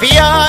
fotografía.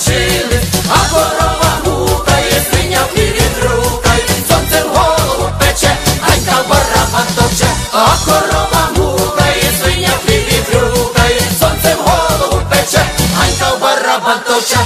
вточили, а корова гукає, синя в рукай, сонце в голову пече, ай та бараба топче, а корова гукає, синя в від рукай, сонце в голову пече, ай та бараба топче.